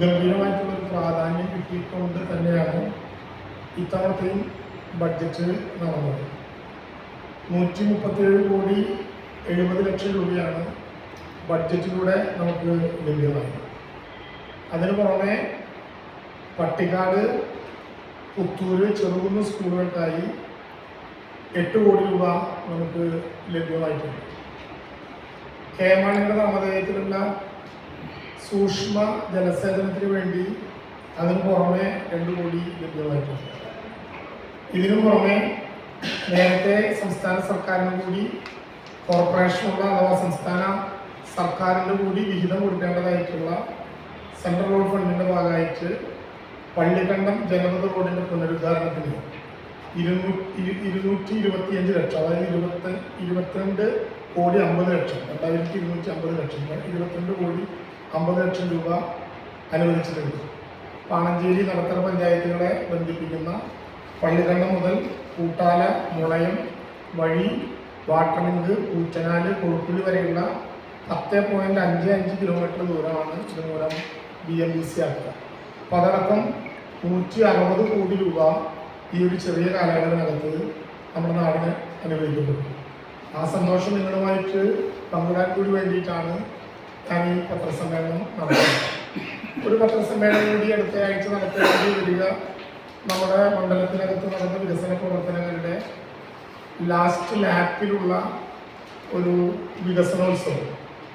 ഗംഭീരമായിട്ടുള്ള ഒരു പ്രാധാന്യം കിട്ടിക്കൊണ്ട് തന്നെയാണ് ഇത്തവണത്തെയും ബഡ്ജറ്റ് നടന്നത്. നൂറ്റി മുപ്പത്തിയേഴ് കോടി എഴുപത് ലക്ഷം രൂപയാണ് ബഡ്ജറ്റിലൂടെ നമുക്ക് ലഭ്യമായത് അതിനു പുറമെ പട്ടിക്കാട് പുത്തൂര് ചെറുകുന്ന് സ്കൂളുകൾക്കായി എട്ട് കോടി രൂപ നമുക്ക് ലഭ്യമായിട്ടുണ്ട്. കേമാണിയുടെ നാമധേയത്തിലുള്ള സൂക്ഷ്മ ജലസേചനത്തിന് വേണ്ടി അതിന് പുറമെ രണ്ട് കോടി ലഭ്യമായിട്ടുണ്ട്. ഇതിനു പുറമെ നേരത്തെ സംസ്ഥാന സർക്കാരിന് കൂടി കോർപ്പറേഷനുള്ള അഥവാ സംസ്ഥാന സർക്കാരിന്റെ കൂടി വിഹിതം കൊടുക്കേണ്ടതായിട്ടുള്ള സെൻട്രൽ റോഡ് ഫണ്ടിന്റെ ഭാഗമായിട്ട് പള്ളിക്കണ്ടം ജനപഥ റോഡിന്റെ പുനരുദ്ധാരണത്തിന് ഇരുന്നൂറ്റി ഇരുന്നൂറ്റി ഇരുപത്തിയഞ്ച് ലക്ഷം അതായത് ഇരുപത്തി ഇരുപത്തിരണ്ട് കോടി അമ്പത് ലക്ഷം രണ്ടായിരത്തി ഇരുന്നൂറ്റി അമ്പത് ലക്ഷം ഇരുപത്തിരണ്ട് കോടി അമ്പത് ലക്ഷം രൂപ അനുവദിച്ചിട്ടുണ്ട്. പാണഞ്ചേരി നടത്തറ പഞ്ചായത്തുകളെ ബന്ധിപ്പിക്കുന്ന പള്ളിക്കണ്ടം മുതൽ കൂട്ടാല മുളയം വഴി വാട്ടറിങ്ക് കൂച്ചനാല് കൊഴുപ്പുള്ളി വരെയുള്ള പത്ത് പോയിന്റ് അഞ്ച് അഞ്ച് കിലോമീറ്റർ ദൂരമാണ് ഇത് മൂലം ബി എം ബി സി ആക്കുക. അപ്പം അതടക്കം നൂറ്റി അറുപത് കോടി രൂപ ഈ ഒരു ചെറിയ കാലയളവിനകത്ത് നമ്മുടെ നാടിന് അനുവദിക്കുന്നുണ്ട് ആ സന്തോഷം നിങ്ങളുമായിട്ട് പങ്കിടാൻ കൂടി വേണ്ടിയിട്ടാണ് ഞാൻ പത്രസമ്മേളനം നടത്തുന്നത് ഒരു പത്രസമ്മേളനം കൂടി അടുത്ത ആഴ്ച നടത്തേണ്ടി വരിക നമ്മുടെ മണ്ഡലത്തിനകത്ത് നടന്ന വികസന പ്രവർത്തനങ്ങളുടെ ലാസ്റ്റ് ലാപ്പിലുള്ള ഒരു വികസനോത്സവം.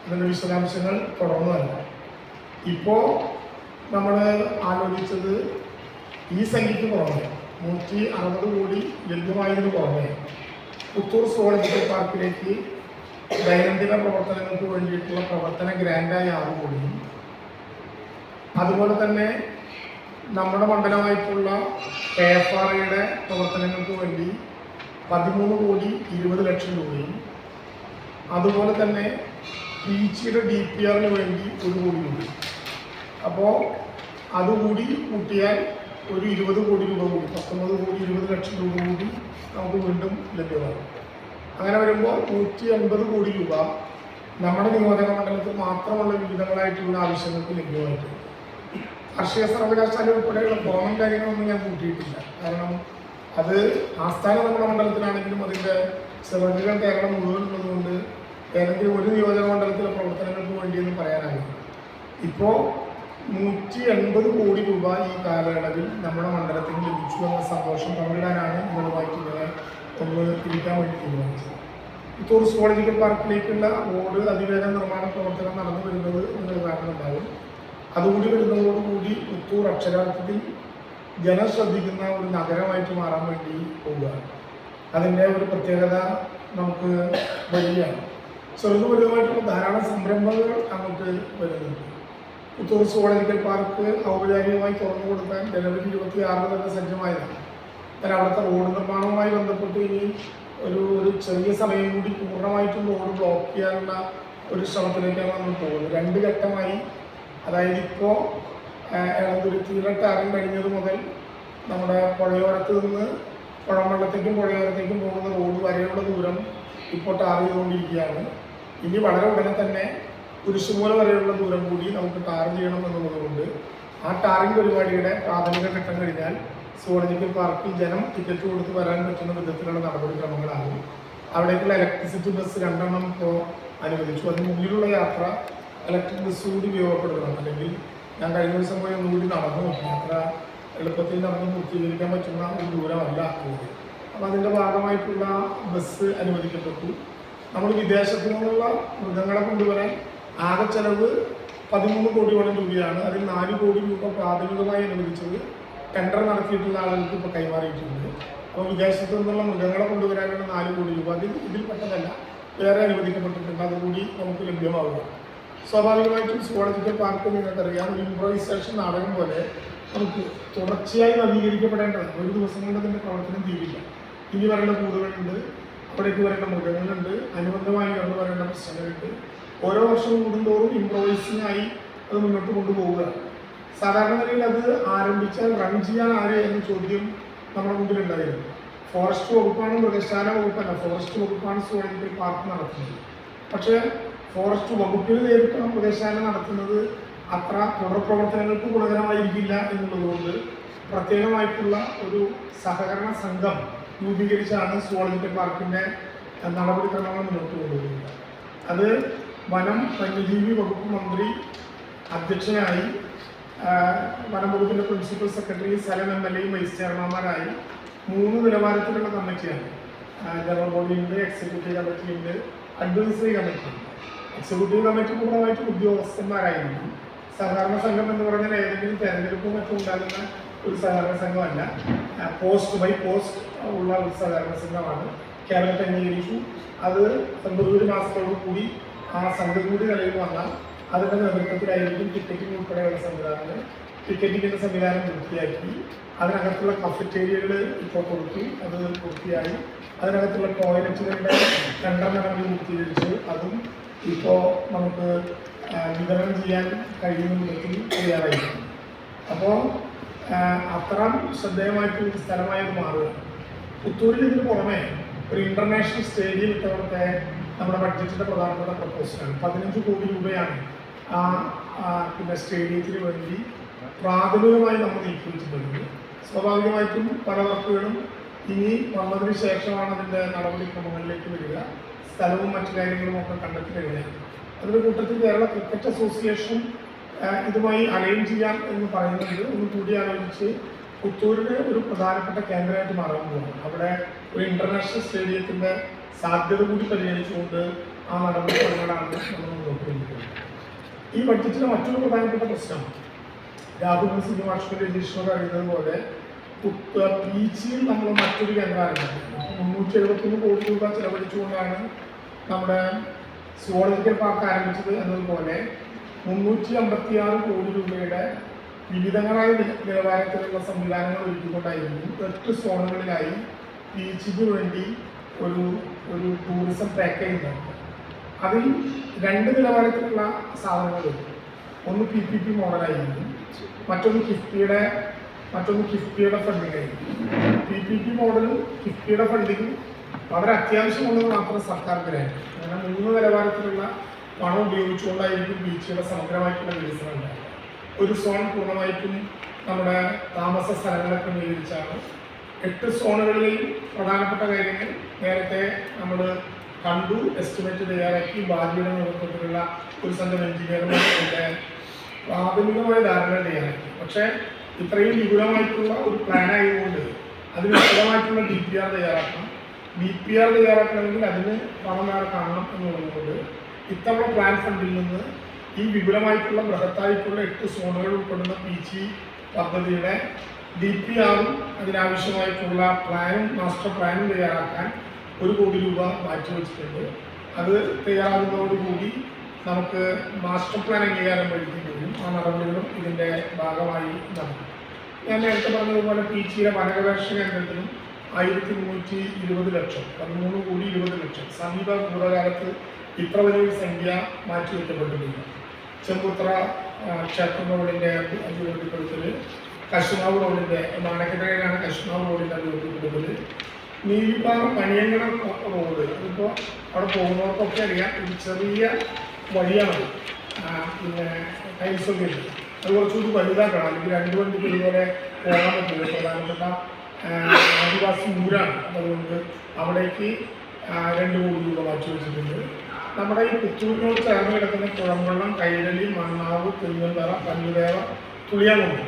അതിന്റെ വിശദാംശങ്ങൾ തുടർന്നു തന്നെ ഇപ്പോൾ നമ്മൾ ആലോചിച്ചത് ഈ സംഖ്യയ്ക്ക് പുറമെ നൂറ്റി അറുപത് കോടി ലഭ്യമായതിന് പുറമെ പുത്തൂർ സോളജിക്കൽ പാർക്കിലേക്ക് ദൈനംദിന പ്രവർത്തനങ്ങൾക്ക് വേണ്ടിയിട്ടുള്ള പ്രവർത്തന ഗ്രാൻഡായി ആവുകയും അതുപോലെ തന്നെ നമ്മുടെ മണ്ഡലമായിട്ടുള്ള കെ എഫ് ആർ ഐയുടെ പ്രവർത്തനങ്ങൾക്ക് വേണ്ടി പതിമൂന്ന് കോടി ഇരുപത് ലക്ഷം രൂപയും അതുപോലെ തന്നെ പീച്ചിയുടെ ഡി പി ആറിന് വേണ്ടി ഒരു കോടി കൂടി അപ്പോൾ അതുകൂടി കൂട്ടിയാൽ ഒരു ഇരുപത് കോടി രൂപ കൂടി പത്തൊമ്പത് കോടി ഇരുപത് ലക്ഷം രൂപ കൂടി നമുക്ക് വീണ്ടും ലഭ്യമാകും. അങ്ങനെ വരുമ്പോൾ നൂറ്റി അൻപത് കോടി രൂപ നമ്മുടെ നിയോജക മണ്ഡലത്തിൽ മാത്രമുള്ള വിവിധങ്ങളായിട്ടുള്ള ആവശ്യങ്ങൾക്ക് ലഭ്യമായിട്ടുണ്ട് കാർഷിക സർവകലാശാല ഉൾപ്പെടെയുള്ള ഗവൺമെന്റ് കാര്യങ്ങളൊന്നും ഞാൻ കൂട്ടിയിട്ടില്ല. കാരണം അത് ആസ്ഥാനം നമ്മുടെ മണ്ഡലത്തിലാണെങ്കിലും അതിന്റെ സെവന്റുകൾ കേരളം മുഴുവൻ ഉള്ളതുകൊണ്ട് കേരളത്തിൽ ഒരു നിയോജക മണ്ഡലത്തിലെ പ്രവർത്തനങ്ങൾക്ക് വേണ്ടിയെന്ന് പറയാനാകില്ല ഇപ്പോൾ നൂറ്റി എൺപത് കോടി രൂപ ഈ കാലയളവിൽ നമ്മുടെ മണ്ഡലത്തിന് ലഭിച്ചു എന്ന സന്തോഷം പങ്കിടാനാണ് നിങ്ങളുമായിട്ട് ഇങ്ങനെ ഒന്ന് തിരിക്കാൻ വേണ്ടി തീരുമാനിച്ചത് ടൂറിസ്റ്റ് കോളേജിക്കൽ പാർക്കിലേക്കുള്ള റോഡ് അതിവേഗ നിർമ്മാണ പ്രവർത്തനം നടന്നു വരുന്നത് നിങ്ങൾ കാണുന്നുണ്ടാവും അതുകൂടി വരുന്നതോടുകൂടി പുത്തൂർ അക്ഷരാർത്ഥത്തിൽ ജനം ശ്രദ്ധിക്കുന്ന ഒരു നഗരമായിട്ട് മാറാൻ വേണ്ടി പോവുകയാണ്. അതിന്റെ ഒരു പ്രത്യേകത നമുക്ക് വരികയാണ്. ചെറുതു വലുതുമായിട്ടുള്ള ധാരാളം സംരംഭങ്ങൾ നമുക്ക് വരുന്നുണ്ട്. പുത്തൂർ സുവോളജിക്കൽ പാർക്ക് ഔപചാരികമായി തുറന്നു കൊടുക്കാൻ ജനുവരി ഇരുപത്തി ആറിന് തന്നെ സജ്ജമായതാണ്. എന്നാൽ അവിടുത്തെ റോഡ് നിർമ്മാണവുമായി ബന്ധപ്പെട്ട് ഇനി ഒരു ഒരു ചെറിയ സമയം കൂടി പൂർണമായിട്ടും റോഡ് ബ്ലോക്ക് ചെയ്യാനുള്ള ഒരു ശ്രമത്തിലേക്കാണ് നമ്മൾ പോകുന്നത്. രണ്ട് ഘട്ടമായി അതായത് ഇപ്പോൾ എളന്തുരുത്തിയുടെ ടാറിങ് കഴിഞ്ഞത് മുതൽ നമ്മുടെ പുഴയോരത്ത് നിന്ന് പുഴമ്പള്ളത്തേക്കും പുഴയോരത്തേക്കും പോകുന്ന റോഡ് വരെയുള്ള ദൂരം ഇപ്പോൾ ടാർ ചെയ്തുകൊണ്ടിരിക്കുകയാണ്. ഇനി വളരെ ഉടനെ തന്നെ കുരിശുമൂല വരെയുള്ള ദൂരം കൂടി നമുക്ക് ടാർ ചെയ്യണം എന്നുള്ളതുകൊണ്ട് ആ ടാറിംഗ് പരിപാടിയുടെ പ്രാഥമിക ഘട്ടം കഴിഞ്ഞാൽ സുവോളജിക്കൽ പാർക്കിൽ ജനം ടിക്കറ്റ് കൊടുത്ത് വരാൻ പറ്റുന്ന വിധത്തിലുള്ള നടപടിക്രമങ്ങളാകും അവിടേക്കുള്ള ഇലക്ട്രിസിറ്റി ബസ് രണ്ടെണ്ണം ഇപ്പോൾ അനുവദിച്ചു. അതിന് മുന്നിലുള്ള യാത്ര ഇലക്ട്രിക് ബസ് കൂടി ഉപയോഗപ്പെടുത്തണം. അല്ലെങ്കിൽ ഞാൻ കഴിഞ്ഞ ദിവസം പോയി ഒന്നുകൂടി നടന്നു. യാത്ര എളുപ്പത്തിൽ നടന്ന് പൂർത്തീകരിക്കാൻ പറ്റുന്ന ഒരു ദൂരമല്ല അപ്പോൾ അതിന്റെ ഭാഗമായിട്ടുള്ള ബസ് അനുവദിക്കപ്പെട്ടു. നമ്മൾ വിദേശത്തു നിന്നുള്ള മൃഗങ്ങളെ കൊണ്ടുവരാൻ ആകെ ചെലവ് പതിമൂന്ന് കോടിയോളം രൂപയാണ്. അതിൽ നാല് കോടി രൂപ പ്രാഥമികമായി അനുവദിച്ചത് ടെൻഡർ നടത്തിയിട്ടുള്ള ആളുകൾക്ക് ഇപ്പോൾ കൈമാറിയിട്ടുണ്ട്. അപ്പോൾ വിദേശത്തു നിന്നുള്ള മൃഗങ്ങളെ കൊണ്ടുവരാനുള്ള നാല് കോടി രൂപ. അതിൽ ഇതിൽപ്പെട്ടതല്ല വേറെ അനുവദിക്കപ്പെട്ടിട്ടുണ്ട്. അതുകൂടി നമുക്ക് ലഭ്യമാവുക. സ്വാഭാവികമായിട്ടും സുവോളജിക്കൽ പാർക്ക് നിങ്ങൾക്കറിയാം. ഒരു ഇംപ്രൈസേഷൻ നാടകം പോലെ നമുക്ക് തുടർച്ചയായി നവീകരിക്കപ്പെടേണ്ടതാണ്. ഒരു ദിവസം കൊണ്ട് അതിന്റെ പ്രവർത്തനം തീരില്ല. ഇനി വരേണ്ട കൂടുകളുണ്ട് അവിടേക്ക് വരേണ്ട മൃഗങ്ങളുണ്ട് അനുബന്ധമായി കടന്നു വരേണ്ട പ്രശ്നങ്ങളുണ്ട്. ഓരോ വർഷവും കൂടുന്തോറും ഇംപ്രവൈസിംഗ് ആയി അത് മുന്നോട്ട് കൊണ്ടുപോവുകയാണ്. സാധാരണ നിലയിൽ അത് ആരംഭിച്ചാൽ റൺ ചെയ്യാൻ ആര് എന്ന ചോദ്യം നമ്മുടെ മുമ്പിൽ ഉണ്ടായിരുന്നു ഫോറസ്റ്റ് വകുപ്പാണ് മൃഗശാല വകുപ്പല്ല ഫോറസ്റ്റ് വകുപ്പാണ് സുവോളജിക്കൽ പാർക്ക് നടത്തുന്നത്. പക്ഷേ ഫോറസ്റ്റ് വകുപ്പിൽ നേരിട്ട് മൃഗശാല നടത്തുന്നത് അത്ര തുടർ പ്രവർത്തനങ്ങൾക്ക് ഗുണകരമായിരിക്കില്ല എന്നുള്ളതുകൊണ്ട് പ്രത്യേകമായിട്ടുള്ള ഒരു സഹകരണ സംഘം രൂപീകരിച്ചാണ് സുവോളജിക്കൽ പാർക്കിന്റെ നടപടിക്രമങ്ങൾ മുന്നോട്ട് കൊണ്ടുപോകുന്നത്. അത് വനം വന്യജീവി വകുപ്പ് മന്ത്രി അധ്യക്ഷനായി വനം വകുപ്പിന്റെ പ്രിൻസിപ്പൽ സെക്രട്ടറി സ്ഥലം എം എൽ എയും വൈസ് ചെയർമാൻമാരായി മൂന്ന് നിലവാരത്തിലുള്ള കമ്മിറ്റിയാണ്. ജനറൽ ബോഡിയുണ്ട് എക്സിക്യൂട്ടീവ് കമ്മിറ്റിയുണ്ട് അഡ്വൈസറി കമ്മിറ്റി എക്സിക്യൂട്ടീവ് കമ്മിറ്റി പൂർണമായിട്ടും ഉദ്യോഗസ്ഥന്മാരായിരുന്നു. സഹകരണ സംഘം എന്ന് പറഞ്ഞാൽ ഏതെങ്കിലും തെരഞ്ഞെടുപ്പും മറ്റും ഉണ്ടാകുന്ന ഒരു സഹകരണ സംഘമല്ല. പോസ്റ്റ് ബൈ പോസ്റ്റ് ഉള്ള ഒരു സഹകരണ സംഘമാണ്. കേരളത്തെ അംഗീകരിച്ചു. അത് ഒരു മാസത്തോടു കൂടി ആ സംഘം കൂടി നിലയിൽ വന്നാൽ അതിന്റെ നേതൃത്വത്തിലായിരിക്കും ടിക്കറ്റിംഗ് ഉൾപ്പെടെയുള്ള സംവിധാനങ്ങൾ. ടിക്കറ്റിങ്ങിന്റെ സംവിധാനം പൂർത്തിയാക്കി അതിനകത്തുള്ള കഫറ്റേരിയകൾ ഇപ്പോൾ കൊടുത്തു അത് പൂർത്തിയായി. അതിനകത്തുള്ള ടോയ്ലറ്റുകളുടെ രണ്ടെണ്ണം പൂർത്തീകരിച്ചു. അതും ഇപ്പോൾ നമുക്ക് വിതരണം ചെയ്യാൻ കഴിയുന്ന വിധത്തിൽ തയ്യാറായിരിക്കും അപ്പോൾ അത്ര ശ്രദ്ധേയമായിട്ടുള്ള ഒരു സ്ഥലമായത് മാറുക. പുത്തൂരിൽ ഇതിന് പുറമെ ഒരു ഇന്റർനാഷണൽ സ്റ്റേഡിയം ഇത്തവണത്തെ നമ്മുടെ ബഡ്ജറ്റിന്റെ പ്രധാനപ്പെട്ട പ്രപ്പോസലാണ് പതിനഞ്ച് കോടി രൂപയാണ് ആ പിന്നെ സ്റ്റേഡിയത്തിന് വേണ്ടി പ്രാഥമികമായി നമ്മൾ നീക്കിവെച്ചിട്ടുണ്ട് സ്വാഭാവികമായിട്ടും പല വർക്കുകളും ഇനി വന്നതിന് ശേഷമാണ് അതിന്റെ നടപടിക്രമങ്ങളിലേക്ക് വരിക. സ്ഥലവും മറ്റു കാര്യങ്ങളും ഒക്കെ കണ്ടെത്തി വരികയാണ് അതിന്റെ കൂട്ടത്തിൽ കേരള ക്രിക്കറ്റ് അസോസിയേഷൻ ഇതുമായി അലൈൻ ചെയ്യാം എന്ന് പറയുന്നത് ഒന്ന് കൂടി ആലോചിച്ച് പുത്തൂരിന് ഒരു പ്രധാനപ്പെട്ട കേന്ദ്രമായിട്ട് മാറാൻ പോകുന്നു അവിടെ ഒരു ഇന്റർനാഷണൽ സ്റ്റേഡിയത്തിന്റെ സാധ്യത കൂടി പരിഗണിച്ചുകൊണ്ട് ആ നടപടി നമ്മൾ നോക്കുന്നത്. ഈ ബഡ്ജറ്റിലെ മറ്റൊരു പ്രധാനപ്പെട്ട പ്രശ്നം. രാഹുൽ സിംഗ് നിരീക്ഷണം അറിയുന്നത് പോലെ പീച്ചിയിൽ നമ്മൾ മറ്റൊരു കേന്ദ്രം ആരംഭിക്കുന്നത് മുന്നൂറ്റി എഴുപത്തൊന്ന് കോടി രൂപ ചെലവഴിച്ചുകൊണ്ടാണ് നമ്മുടെ സുവോളജിക്കൽ പാർക്ക് ആരംഭിച്ചത് എന്നതുപോലെ മുന്നൂറ്റി അമ്പത്തി ആറ് കോടി രൂപയുടെ വിവിധങ്ങളായ നിലവാരത്തിലുള്ള സംവിധാനങ്ങൾ ഒരുക്കിക്കൊണ്ടായിരുന്നു എട്ട് സോണുകളിലായി ബീച്ചിന് വേണ്ടി ഒരു ഒരു ടൂറിസം പാക്കേജ് ഉണ്ടായിരുന്നു അതിൽ രണ്ട് നിലവാരത്തിലുള്ള സാധനങ്ങൾ ഒന്ന് പി പി പി മോഡലായിരുന്നു മറ്റൊന്ന് കിഫ്ബിയുടെ മറ്റൊന്ന് കിഫ്ബിയുടെ ഫണ്ടിങ് ആയിരുന്നു പി പി പി മോഡലും കിഫ്ബിയുടെ ഫണ്ടിങ്ങും വളരെ അത്യാവശ്യമുള്ളത് മാത്രം സർക്കാരിനായിരുന്നു അങ്ങനെ മൂന്ന് നിലവാരത്തിലുള്ള പണം ഉപയോഗിച്ചുകൊണ്ടായിരിക്കും ബീച്ചുകളുടെ സമഗ്രമായിട്ടുള്ള വികസനം ഉണ്ടായത് ഒരു സോൺ പൂർണമായിട്ടും നമ്മുടെ താമസ സ്ഥലങ്ങളെ ക്രമീകരിച്ചാണ്. എട്ട് സോണുകളിലെയും പ്രധാനപ്പെട്ട കാര്യങ്ങൾ നേരത്തെ നമ്മൾ കണ്ടു എസ്റ്റിമേറ്റ് തയ്യാറാക്കി ബാലിയുടെ നേതൃത്വത്തിലുള്ള ഒരു സംഘം എഞ്ചിനീയർമാരുടെ പ്രാഥമികമായ ധാരണ തയ്യാറാക്കി. പക്ഷേ ഇത്രയും വിപുലമായിട്ടുള്ള ഒരു പ്ലാൻ ആയതുകൊണ്ട് അതിന് വിശദമായിട്ടുള്ള ഡി പി ആർ തയ്യാറാക്കണം. ഡി പി ആർ തയ്യാറാക്കണമെങ്കിൽ അതിന് പണം വേറെ കാണണം എന്നുള്ളതുകൊണ്ട് ഇത്തവണ പ്ലാൻ ഫണ്ടിൽ നിന്ന് ഈ വിപുലമായിട്ടുള്ള ബൃഹത്തായിട്ടുള്ള എട്ട് സോണുകൾ ഉൾപ്പെടുന്ന പി ജി പദ്ധതിയുടെ ഡി പി ആറും അതിനാവശ്യമായിട്ടുള്ള പ്ലാനും മാസ്റ്റർ പ്ലാനും തയ്യാറാക്കാൻ ഒരു കോടി രൂപ മാറ്റിവെച്ചിട്ടുണ്ട് അത് തയ്യാറാകുന്നതോടുകൂടി നമുക്ക് മാസ്റ്റർ പ്ലാൻ അംഗീകാരം വരും. ആ നടപടികളും ഇതിന്റെ ഭാഗമായി നടക്കും. ഞാൻ നേരത്തെ പറഞ്ഞതുപോലെ പി ചിയിലെ വനഗവേഷണ കേന്ദ്രത്തിനും ആയിരത്തി മുന്നൂറ്റി ഇരുപത് ലക്ഷം പതിമൂന്ന് കോടി ഇരുപത് ലക്ഷം. സമീപ ഭൂതകാലത്ത് ഇത്ര വലിയൊരു സംഖ്യ മാറ്റിവെക്കപ്പെട്ടിട്ടില്ല ചെമ്പുത്ര ക്ഷേത്രം റോഡിന്റെ അഭിവൃദ്ധിപ്പെടുത്തൽ കശുമാവ് റോഡിന്റെ മാണക്കെട്ടയിലാണ് കശുമാവ് റോഡിന്റെ അഭിവൃദ്ധിപ്പെടുത്തൽ നീലിപ്പാറ മണിയങ്കട റോഡ് ഇപ്പോൾ അവിടെ പോകുന്നവർക്കൊക്കെ അറിയാം. ഒരു ചെറിയ വഴിയാണ്. പിന്നെ ടൈൽസൊക്കെ ഉണ്ട്. അത് കുറച്ചുകൂടി വലുതാക്കണം. അല്ലെങ്കിൽ രണ്ട് വണ്ടിക്ക് ഇതുപോലെ പോകാൻ പറ്റില്ല. പ്രധാനപ്പെട്ട ആദിവാസി ഊരാണ്. അതുകൊണ്ട് അവിടേക്ക് രണ്ട് കോടി രൂപ മാറ്റി വെച്ചിട്ടുണ്ട്. നമ്മുടെ ഈ പുത്തൂരിനോട് ചേർന്ന് കിടക്കുന്ന പുഴമ്പള്ളം കൈരളി മണ്ണാവ് തിരുവന്തറ പഞ്ചുദേവ തുളിയാമുണ്ട്.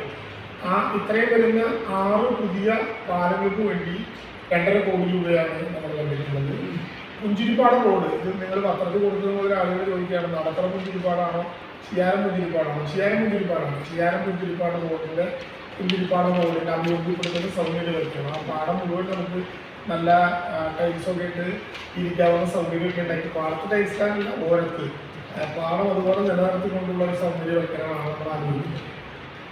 ആ ഇത്രയും വരുന്ന ആറ് പുതിയ പാലങ്ങൾക്ക് വേണ്ടി രണ്ടര കോടി രൂപയാണ് നമ്മൾ കണ്ടിട്ടുള്ളത്. പുഞ്ചിരിപ്പാടം റോഡ് ഇത് നിങ്ങൾ പത്രത്തിൽ കൊടുക്കുന്ന പോലെ ആളുകൾ ചോദിക്കുകയാണ് നടത്തറ പുഞ്ചിരിപ്പാടാണോ ചിയാരം പുഞ്ചിരിപ്പാടാണോ ചിയാരം പുഞ്ചിരിപ്പാടാണ് ചിയാരം പുഞ്ചിരിപ്പാട് റോഡിന്റെ പുഞ്ചിരിപ്പാട് റോഡിന്റെ അഭിവൃദ്ധിപ്പെടുത്തുന്ന സൗകര്യം വയ്ക്കണം ആ പാടം മുഴുവൻ നമുക്ക് നല്ല ടൈൽസൊക്കെ ഇട്ട് ഇരിക്കാവുന്ന സൗകര്യമൊക്കെ ഉണ്ടാക്കി പാടത്ത് ടൈൽസാണല്ല ഓരത്ത്. ആ, പാടം അതുപോലെ നിലനിർത്തിക്കൊണ്ടുള്ള ഒരു സൗകര്യവൽക്കരണമാണ് നമ്മൾ ആഗ്രഹിക്കുന്നത്.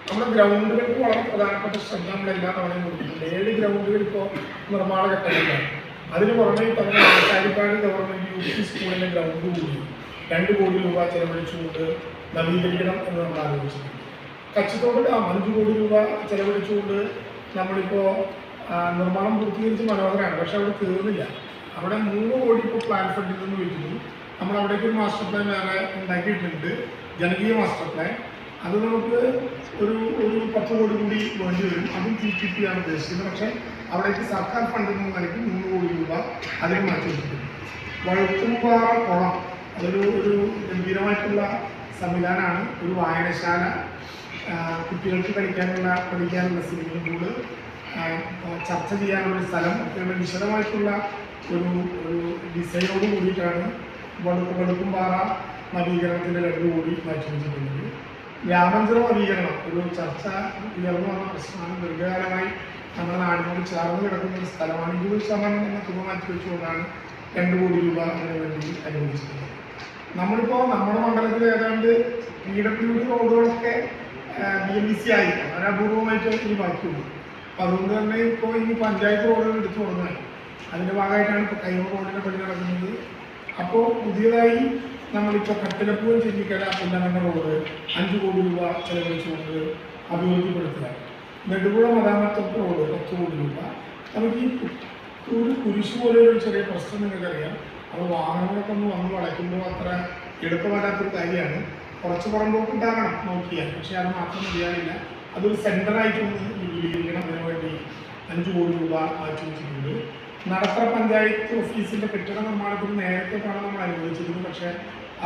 നമ്മുടെ ഗ്രൗണ്ടുകൾക്ക് വളരെ പ്രധാനപ്പെട്ട ശ്രദ്ധ നമ്മൾ എല്ലാ തവണയും കൊടുക്കുന്നുണ്ട്. ഏഴ് ഗ്രൗണ്ടുകൾ ഇപ്പോൾ നിർമ്മാണ ഘട്ടങ്ങളിലാണ് അതിന് പുറമെ തന്നെ ആശാരിപ്പാട് ഗവൺമെന്റ് യു പി സ്കൂളിന്റെ ഗ്രൗണ്ട് കൂടി രണ്ട് കോടി രൂപ ചെലവഴിച്ചുകൊണ്ട് നവീകരിക്കണം എന്ന് നമ്മൾ ആലോചിച്ചിട്ടുണ്ട്. കച്ചിത്തോട് ഡാം അഞ്ച് കോടി രൂപ ചെലവഴിച്ചുകൊണ്ട് നമ്മളിപ്പോൾ നിർമ്മാണം പൂർത്തീകരിച്ച് മനോഹരമാണ് പക്ഷെ അവിടെ തീർന്നില്ല. അവിടെ മൂന്ന് കോടി ഇപ്പോൾ പ്ലാൻ ഫണ്ടിൽ നിന്ന് വിളിക്കുന്നു നമ്മൾ അവിടേക്ക് ഒരു മാസ്റ്റർ പ്ലാൻ വേറെ ഉണ്ടാക്കിയിട്ടുണ്ട്. ജനകീയ മാസ്റ്റർ പ്ലാൻ അത് നമുക്ക് ഒരു ഒരു പത്ത് കോടി കൂടി വേണ്ടി വരും. അതും ടി ടി പി ആണ് ഉദ്ദേശിക്കുന്നത്. പക്ഷേ അവിടേക്ക് സർക്കാർ ഫണ്ടിൽ നിന്ന് നിലയ്ക്ക് മൂന്ന് കോടി രൂപ അതിന് മാറ്റി വെച്ചിട്ടുണ്ട്. വഴുത്തുംപാറ കുളം അതൊരു ഒരു ഗംഭീരമായിട്ടുള്ള സംവിധാനമാണ്. ഒരു വായനശാല കുട്ടികൾക്ക് കളിക്കാനുള്ള പഠിക്കാനുള്ള സ്വിമ്മിംഗ് പൂൾ ചർച്ച ചെയ്യാനുള്ള സ്ഥലം ഒക്കെയുള്ള വിശദമായിട്ടുള്ള ഒരു ഒരു ഡിസൈനോട് കൂടിയിട്ടാണ് വടുക്ക് വടുക്കുംപാറ നവീകരണത്തിന്റെ ലഡ്ഡു കൂടി മാറ്റി വെച്ചിട്ടുള്ളത്. ഗ്രാമാഞ്ചല നവീകരണം ഒരു ചർച്ച ഉയർന്നു വന്ന പ്രശ്നമാണ്. ദീർഘകാലമായി നമ്മുടെ നാടിനോട് ചേർന്ന് കിടക്കുന്ന ഒരു സ്ഥലമാണ്. ഇരുപത് ശതമാനം എന്ന തുക മാറ്റി വെച്ചുകൊണ്ടാണ് രണ്ട് കോടി രൂപ അതിനു വേണ്ടി അനുവദിച്ചിട്ടുള്ളത്. നമ്മളിപ്പോൾ നമ്മുടെ മണ്ഡലത്തിൽ ഏതാണ്ട് പി ഡബ്ല്യു ഡി റോഡുകളൊക്കെ ബി എം ബി സി ആയി. വളരെ അപൂർവമായിട്ട് ഇനി ബാക്കിയുള്ളൂ അപ്പം അതുകൊണ്ട് തന്നെ ഇപ്പോൾ ഇനി പഞ്ചായത്ത് റോഡുകൾ എടുത്തു തുടങ്ങുകയാണ്. അതിന്റെ ഭാഗമായിട്ടാണ് ഇപ്പോൾ കൈമ റോഡിന്റെ പണി നടക്കുന്നത്. അപ്പോൾ പുതിയതായി നമ്മളിപ്പോൾ കട്ടിലപ്പൂവൻ ചെല്ലിക്കര പുല്ലമണ്ണ റോഡ് അഞ്ച് കോടി രൂപ ചെലവഴിച്ചുകൊണ്ട് അഭിവൃദ്ധിപ്പെടുത്തുക. നെടുപുഴ മതാമത്തൊക്കെ റോഡ് പത്ത് കോടി രൂപ. നമുക്ക് ഈ ഒരു കുരിശ് പോലെ ഒരു ചെറിയ പ്രശ്നം നിങ്ങൾക്കറിയാം. അത് വാഹനങ്ങളൊക്കെ ഒന്ന് വന്ന് വളയ്ക്കുമ്പോൾ അത്ര എളുപ്പമല്ലാത്തൊരു കാര്യമാണ്. കുറച്ച് പുറമ്പോക്ക് ഉണ്ടാകണം നോക്കിയാൽ. പക്ഷേ അത് മാത്രം മതിയാകില്ല അതൊരു സെന്ററായിട്ടൊന്ന് വിപുലീകരിക്കണം. അതിനു വേണ്ടി അഞ്ച് കോടി രൂപ മാറ്റി നടത്തറ പഞ്ചായത്ത് ഓഫീസിന്റെ കെട്ടിട നിർമ്മാണത്തിന് നേരത്തെ പണം നമ്മൾ അനുവദിച്ചിരുന്നു. പക്ഷേ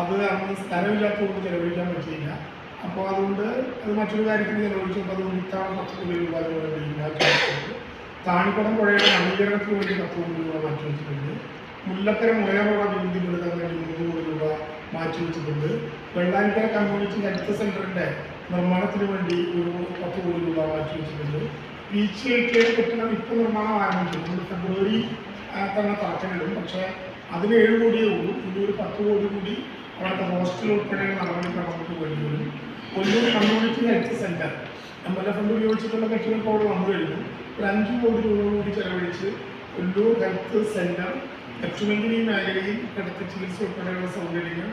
അത് അന്ന് സ്ഥലമില്ലാത്തതുകൊണ്ട് ചെലവഴിക്കാൻ പറ്റിയില്ല. അപ്പോൾ അതുകൊണ്ട് അത് മറ്റൊരു കാര്യത്തിന് ചെലവഴിച്ചപ്പോൾ അതുകൊണ്ട് ഇത്തവണ പത്ത് കോടി രൂപ വെച്ചിട്ടുണ്ട്. താണിക്കുളം പുഴയുടെ നവീകരണത്തിന് വേണ്ടി പത്ത് കോടി രൂപ മാറ്റി വെച്ചിട്ടുണ്ട്. മുല്ലക്കര മുളയറോഡ് അഭിവൃദ്ധിപ്പെടുത്താൻ വേണ്ടി മൂന്ന് കോടി രൂപ മാറ്റി വെച്ചിട്ടുണ്ട്. വെള്ളാനിക്കര കമ്മ്യൂണിറ്റി ഹെൽത്ത് സെന്ററിന്റെ നിർമ്മാണത്തിന് വേണ്ടി ഒരു പത്ത് കോടി രൂപ മാറ്റി വെച്ചിട്ടുണ്ട്. ബീച്ചിലേക്ക് കെട്ടിടം ഇപ്പോൾ നിർമ്മാണം ആരംഭിച്ചു നമ്മൾ ഫെബ്രുവരി തന്നെ തറക്കലിടും പക്ഷേ അതിന് ഏഴ് കോടിയേ ഉള്ളൂ. ഇനി ഒരു പത്ത് കോടി കൂടി അവിടുത്തെ ഹോസ്റ്റൽ ഉൾപ്പെടെയുള്ള നമുക്ക് വേണ്ടി വരും Kollur community health centre. M L A fund ഉപയോഗിച്ചിട്ടുള്ള കെട്ടിടം ഇപ്പോൾ വന്നു കഴിഞ്ഞു. ഒരു അഞ്ച് കോടി രൂപ കൂടി ചെലവഴിച്ച് കൊല്ലൂർ ഹെൽത്ത് സെന്റർ ലക്ഷ്മങ്കിരി മേഖലയിൽ കിടത്തി ചികിത്സ ഉൾപ്പെടെയുള്ള സൗകര്യങ്ങൾ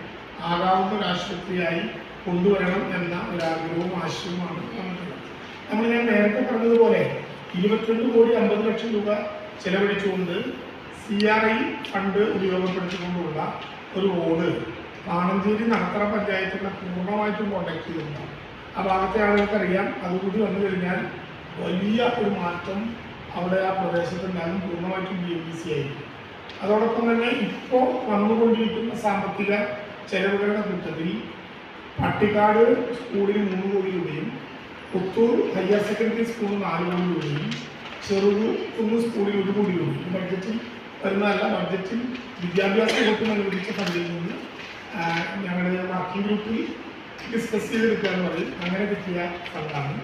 ആകാവുന്ന ഒരു ആശുപത്രിയായി കൊണ്ടുവരണം എന്ന ഒരു ആഗ്രഹവും ആശയവുമാണ് നമുക്കുള്ളത് നമ്മൾ ഞാൻ നേരത്തെ പറഞ്ഞതുപോലെ ഇരുപത്തിരണ്ട് കോടി അമ്പത് ലക്ഷം രൂപ ചെലവഴിച്ചുകൊണ്ട് സി ആർ ഐ ഫണ്ട് ഉപയോഗപ്പെടുത്തിക്കൊണ്ടുള്ള ഒരു റോഡ് പാണഞ്ചേരി നടത്തറ പഞ്ചായത്തിനെ പൂർണമായിട്ടും കോണ്ടാക്ട് ചെയ്തിട്ടുണ്ട് ആ ഭാഗത്തെ ആളുകൾക്കറിയാം. അതുകൂടി വന്നു കഴിഞ്ഞാൽ വലിയ ഒരു മാറ്റം അവിടെ ആ പ്രദേശത്തുണ്ടാകും പൂർണമായിട്ടും ബി എം ബി സി ആയിരിക്കും. അതോടൊപ്പം തന്നെ ഇപ്പോൾ വന്നുകൊണ്ടിരിക്കുന്ന സാമ്പത്തിക ചെലവുകളുടെ കൂട്ടത്തിൽ പട്ടിക്കാട് സ്കൂളിന് മൂന്ന് കോടി രൂപയും പുത്തൂർ ഹയർ സെക്കൻഡറി സ്കൂൾ നാല് കോടി രൂപയും ചെറുകുന്ന് സ്കൂളിൽ ഒരു കോടി രൂപയും ബഡ്ജറ്റിൽ വരുന്നതല്ല ബഡ്ജറ്റിൽ വിദ്യാഭ്യാസ വകുപ്പിന് അനുവദിച്ച ഫണ്ടിൽ നിന്ന് ഞങ്ങളുടെ വർക്കിംഗ് ഗ്രൂപ്പിൽ ഡിസ്കസ് ചെയ്തെടുക്കുക പറയും. അങ്ങനെ കിട്ടിയ ഫണ്ടാണ്.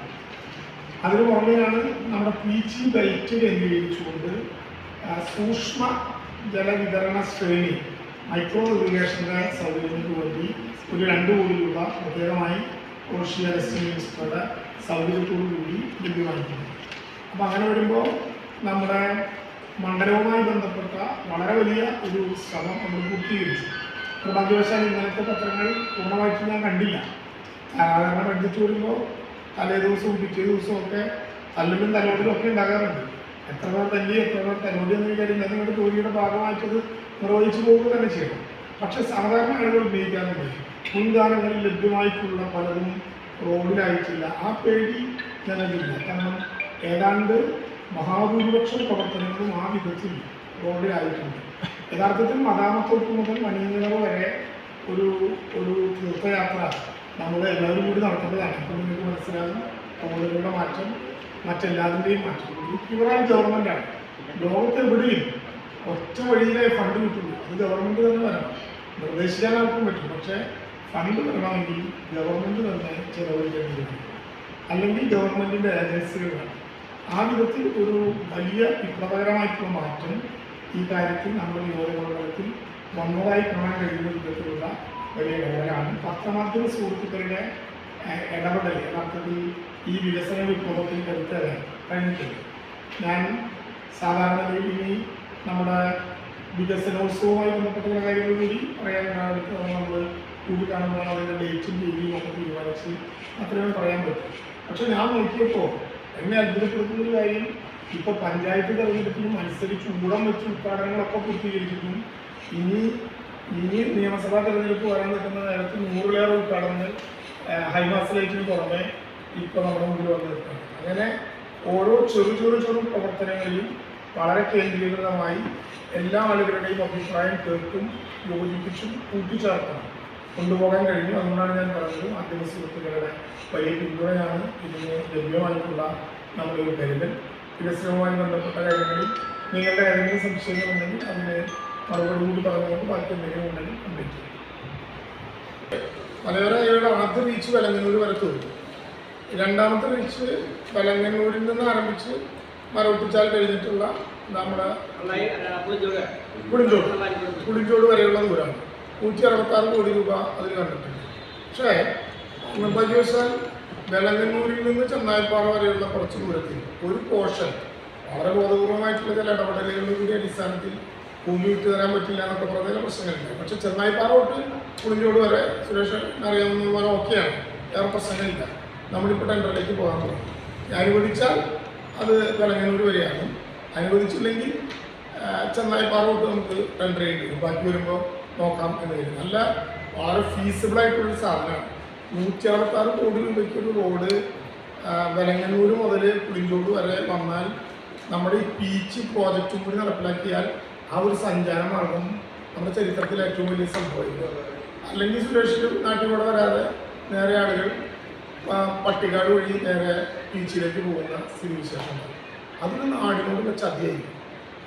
അതിന് പുറമെയാണ് നമ്മുടെ പി ജി ബൈറ്റ് കേന്ദ്രീകരിച്ചുകൊണ്ട് സൂക്ഷ്മ ജലവിതരണ ശ്രേണി മൈക്രോ ഇറിഗേഷന്റെ സൗകര്യങ്ങൾക്ക് വേണ്ടി ഒരു രണ്ട് കോടി രൂപ പ്രത്യേകമായി ഓഷ്യ മിനിസ്റ്ററുടെ സൗകര്യത്തോടു കൂടി ലഭ്യമായിട്ടുണ്ട് അപ്പോൾ അങ്ങനെ വരുമ്പോൾ നമ്മുടെ മണ്ഡലവുമായി ബന്ധപ്പെട്ട വളരെ വലിയ ഒരു ശ്രമം നമ്മൾ പൂർത്തീകരിച്ചു. നിർഭാഗ്യവശാൽ ഇന്നലത്തെ പത്രങ്ങൾ പൂർണമായിട്ട് ഞാൻ കണ്ടില്ല. സാധാരണ ബഡ്ജറ്റ് വരുമ്പോൾ തലേ ദിവസവും പിറ്റേ ദിവസവും ഒക്കെ തല്ലിലും തലോടിലും ഒക്കെ ഉണ്ടാകാറുണ്ട്. എത്ര പേർ തല്ലി എത്ര പേർ തലോടി എന്ന് അത് നിങ്ങളുടെ ജോലിയുടെ ഭാഗമായിട്ടത് നിർവഹിച്ചു പോകുക തന്നെ ചെയ്യണം പക്ഷെ സാധാരണ ആളുകൾ ഉപയോഗിക്കാറുണ്ട്. മുൻകാലങ്ങളിൽ ലഭ്യമായിട്ടുള്ള പലതും റോഡിലായിട്ടില്ല. ആ പേടി നിലവില്ല കാരണം ഏതാണ്ട് മഹാഭൂരിപക്ഷം പ്രവർത്തനങ്ങളും ആ വിധത്തിൽ റോഡിലായിട്ടുണ്ട്. യഥാർത്ഥത്തിൽ മതാമത്തോട്ട് മുതൽ മണിയങ്ങര വരെ ഒരു ഒരു തീർത്ഥയാത്ര നമ്മൾ എല്ലാവരും കൂടി നടത്തേണ്ടതാണ് അപ്പോൾ നിങ്ങൾക്ക് മനസ്സിലാകും റോഡുകളുടെ മാറ്റം മറ്റെല്ലാതിന്റെയും മാറ്റം. പ്യുവറായ ഗവൺമെന്റാണ് ലോകത്ത് എവിടെയും ഒറ്റ വഴിയിലെ ഫണ്ട് കിട്ടുള്ളൂ അത് ഗവൺമെന്റ് തന്നെ വരണം. നിർദ്ദേശിക്കാൻ ആർക്കും പറ്റും. പക്ഷേ ഫണ്ട് വരണമെങ്കിൽ ഗവൺമെന്റ് തന്നെ ചെലവഴിക്കേണ്ടി വരും അല്ലെങ്കിൽ ഗവൺമെന്റിന്റെ ഏജൻസികൾ വേണം. ആ വിധത്തിൽ ഒരു വലിയ വിപ്ലവകരമായിട്ടുള്ള മാറ്റം ഈ കാര്യത്തിൽ നമ്മുടെ നിയോജകമണ്ഡലത്തിൽ വന്നതായി കാണാൻ കഴിയുന്ന വിധത്തിലുള്ള വലിയ ഇടപെടലാണ് പത്രമാധ്യമ സുഹൃത്തുക്കളുടെ ഇടപെടൽ യഥാർത്ഥത്തിൽ ഈ വികസന വിപ്ലവത്തിൽ കരുത്തരാൻ കഴിഞ്ഞിട്ടുണ്ട്. ഞാൻ സാധാരണയിൽ ഇനി നമ്മുടെ വികസനോത്സവവുമായി ബന്ധപ്പെട്ട ചില കാര്യങ്ങൾ കൂടി പറയാനുണ്ടായിട്ട് നമ്മൾ കൂടി കാണുമ്പോൾ അതിന്റെ ഡേറ്റും രീതിയും ഒക്കെ തീരുമാനിച്ച് അത്രയും പറയാൻ പറ്റും. പക്ഷെ ഞാൻ നോക്കിയപ്പോൾ എന്നെ അത്ഭുതപ്പെടുത്തുന്ന ഒരു കാര്യം ഇപ്പോൾ പഞ്ചായത്ത് തെരഞ്ഞെടുപ്പിനും അനുസരിച്ച് ഊടം വെച്ച് ഉദ്ഘാടനങ്ങളൊക്കെ പൂർത്തീകരിക്കുന്നു ഇനി ഇനി നിയമസഭാ തെരഞ്ഞെടുപ്പ് വരാൻ നിൽക്കുന്ന നേരത്ത് നൂറിലേറെ ഉദ്ഘാടനങ്ങൾ ഹൈമാസ് ലൈറ്റിന് പുറമെ ഇപ്പോൾ നമ്മുടെ മുമ്പിൽ വന്ന് നിൽക്കുന്നത് അങ്ങനെ ഓരോ ചെറു ചെറു ചെറു പ്രവർത്തനങ്ങളിലും വളരെ കേന്ദ്രീകൃതമായി എല്ലാ ആളുകളുടെയും അഭിപ്രായം കേൾക്കും യോജിപ്പിച്ചും കൂട്ടിച്ചേർത്തും കൊണ്ടുപോകാൻ കഴിഞ്ഞു. അതുകൊണ്ടാണ് ഞാൻ പറഞ്ഞത് മാധ്യമ സുഹൃത്തുക്കളുടെ വലിയ പിന്തുണയാണ് ഇതിന് ലഭ്യമായിട്ടുള്ള നമ്മുടെ ഒരു കരുതൽ വികസനവുമായി ബന്ധപ്പെട്ട കാര്യങ്ങളിൽ നിങ്ങളുടെ ഏതെങ്കിലും സംശയങ്ങളുണ്ടെങ്കിൽ അതിന് മറുപടി കൂടി പറഞ്ഞുകൊണ്ട് ബാക്കി എന്തെങ്കിലും ഉണ്ടെങ്കിൽ ചെയ്യും. മലയോര ഹൈവേയുടെ ആദ്യ റീച്ച് വെലങ്ങന്നൂർ വരെ തോന്നി രണ്ടാമത്തെ റീച്ച് വെലങ്ങന്നൂരിൽ നിന്ന് ആരംഭിച്ച് മരവിപ്പിച്ചാൽ കഴിഞ്ഞിട്ടുള്ള നമ്മുടെ പുളിഞ്ചോട്. പുളിഞ്ചോട്. വരെയുള്ള ദൂരമാണ് നൂറ്റി അറുപത്താറ് കോടി രൂപ അതിൽ കണ്ടിട്ടുണ്ട്. പക്ഷേ നിർഭയ ദിവസം വെളങ്ങന്നൂരിൽ നിന്ന് ചെന്നായിപ്പാറ വരെയുള്ള കുറച്ച് ദൂരത്തിൽ ഒരു പോർഷൻ വളരെ ബോധപൂർവമായിട്ടുള്ള ചില ഇടപെടലുകളുടെ അടിസ്ഥാനത്തിൽ ഭൂമി വിട്ടു തരാൻ പറ്റില്ല എന്നൊക്കെ പറഞ്ഞ ചില പ്രശ്നങ്ങളുണ്ട്. പക്ഷെ ചെന്നായിപ്പാറ തൊട്ട് പുളിഞ്ചോട് വരെ സുരേഷ് അറിയാവുന്ന പോലെ ഓക്കെയാണ്. വേറെ പ്രശ്നങ്ങളില്ല. നമ്മളിപ്പോൾ ടെൻഡറിലേക്ക് പോകാൻ പോകും അനുവദിച്ചാൽ അത് വെളങ്ങന്നൂർ വരെയാണ്. അനുവദിച്ചില്ലെങ്കിൽ ചെന്നായിപ്പാറ തൊട്ട് നമുക്ക് ടെൻഡർ ചെയ്യേണ്ടി വരും. ബാക്കി വരുമ്പോൾ നോക്കാം എന്ന് കരുതി നല്ല വളരെ ഫീസിബിൾ ആയിട്ടുള്ളൊരു സാധനമാണ്. നൂറ്റി അറുപത്താറ് കോടി രൂപയ്ക്ക് ഒരു റോഡ് വെലങ്ങന്നൂർ മുതൽ പുളിഞ്ചോട് വരെ വന്നാൽ നമ്മുടെ ഈ പീച്ച് പ്രോജക്റ്റും കൂടി നടപ്പിലാക്കിയാൽ ആ ഒരു സഞ്ചാരമാകും. നമ്മുടെ ചരിത്രത്തിൽ ഏറ്റവും വലിയ സംഭവം അല്ലെങ്കിൽ സുരേഷ് നാട്ടിൽ കൂടെ വരാതെ നേരെ ആളുകൾ പട്ടിക്കാട് വഴി നേരെ ബീച്ചിലേക്ക് പോകുന്ന സ്ഥിതി വിശേഷം അതൊരു നാടിനോട് വെച്ച് അധികം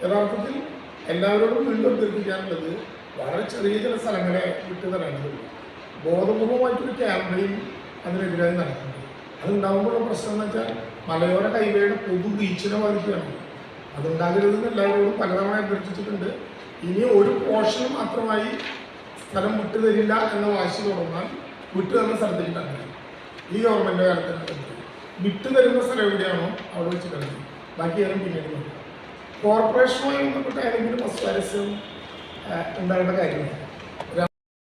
യഥാർത്ഥത്തിൽ എല്ലാവരോടും വീണ്ടും അഭ്യർത്ഥിക്കാനുള്ളത് വളരെ ചെറിയ ചില സ്ഥലങ്ങളെ വിട്ടു തരേണ്ടതുള്ളൂ ബോധപൂർവമായിട്ടൊരു ക്യാമ്പയിൻ അതിനെതിരായി നടക്കുന്നത് അതുണ്ടാകുമ്പോഴുള്ള പ്രശ്നം എന്ന് വെച്ചാൽ മലയോര ഹൈവേയുടെ പൊതു ബീച്ചിനെ ബാധിക്കുകയാണ് അതുണ്ടാകരുതെന്ന് എല്ലാവരോടും പലതവണ അഭ്യർത്ഥിച്ചിട്ടുണ്ട്. ഇനി ഒരു പോർഷൻ മാത്രമായി സ്ഥലം വിട്ടു തരില്ല എന്ന വാശി തുടർന്നാൽ വിട്ടു തരുന്ന സ്ഥലത്തേക്ക് തന്നെ ഈ ഗവൺമെന്റ് കാലത്ത് വിട്ടു തരുന്ന സ്ഥലം എവിടെയാണോ അവിടെ വെച്ച് കളഞ്ഞു ബാക്കി ആരും പിന്നീട് കോർപ്പറേഷനുമായി ബന്ധപ്പെട്ട ഏതെങ്കിലും അസ്വാരസ്യം ഉണ്ടാകേണ്ട കാര്യമില്ല